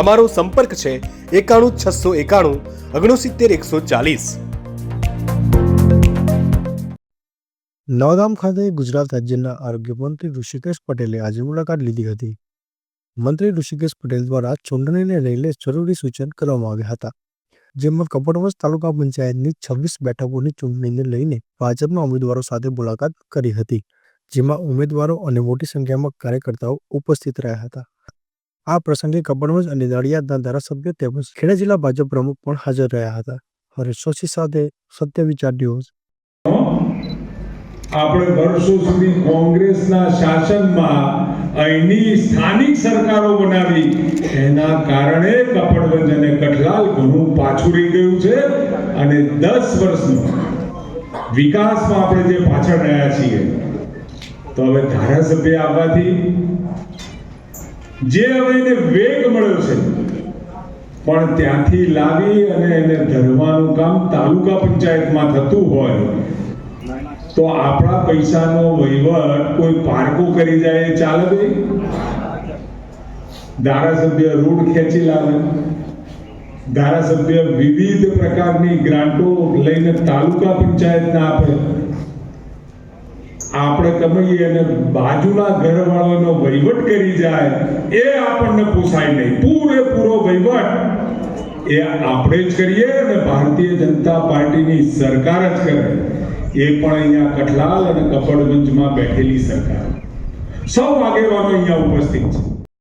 અમારો સંપર્ક છે એકાણું છસો એકાણું ઓગણસિત્તેર એકસો ચાલીસ. નવગામ ખાતે ગુજરાત રાજ્યના આરોગ્ય મંત્રી ઋષિકેશ પટેલે આજે મુલાકાત લીધી હતી. મંત્રી ઋષિકેશ પટેલ દ્વારા ચૂંટણીને લઈને જરૂરી સૂચન કરવામાં આવ્યા હતા. જેમાં કપડવંજ તાલુકા પંચાયતની છવ્વીસ બેઠકોની ચૂંટણીને લઈને ભાજપના ઉમેદવારો સાથે મુલાકાત કરી હતી, જેમાં ઉમેદવારો અને મોટી સંખ્યામાં કાર્યકર્તાઓ ઉપસ્થિત રહ્યા હતા. આ પ્રસંગે કપડવંજ અને નડિયાદના ધારાસભ્ય તેમજ ખેડા જિલ્લા ભાજપ પ્રમુખ પણ હાજર રહ્યા હતા. હરેશ જોશી સાથે સત્ય વિચાર ન્યૂઝ. આપણે વર્ષો સુધી કોંગ્રેસના શાસનમાં અહીંની સ્થાનિક સરકારો બનાવી, એના કારણે કપડવંજ અને કઠલાલ ઘણું પાછું રહી ગયું છે અને દસ વર્ષનું વિકાસમાં આપણે જે પાછળ રહ્યા છીએ. તો હવે ધારાસભ્ય આવવાથી જે હવે એને વેગ મળ્યો છે. પણ ત્યાંથી લાવી અને એને ધરવાનું કામ તાલુકા પંચાયતમાં થતું હોય, તો આપણા પૈસાનો વહીવટ કોઈ પારકો કરી જાય ચાલે ભાઈ ધારાસભ્ય રોડ ખેંચી લાવે. ધારાસભ્ય વિવિધ પ્રકારની ગ્રાન્ટો લઈને તાલુકા પંચાયતને આપે. આપણે કમાઈએ અને બાજુના ઘરવાળાનો વહીવટ કરી જાય, એ આપણને પોસાય નહીં. પૂરેપૂરો વહીવટ એ આપણે જ કરીએ અને ભારતીય જનતા પાર્ટીની સરકાર જ કરે. એ પણ અહીંયા કઠલાલ અને કપડગંજમાં બેઠેલી સરકાર. સૌ આગેવાનો અહીંયા ઉપસ્થિત છે.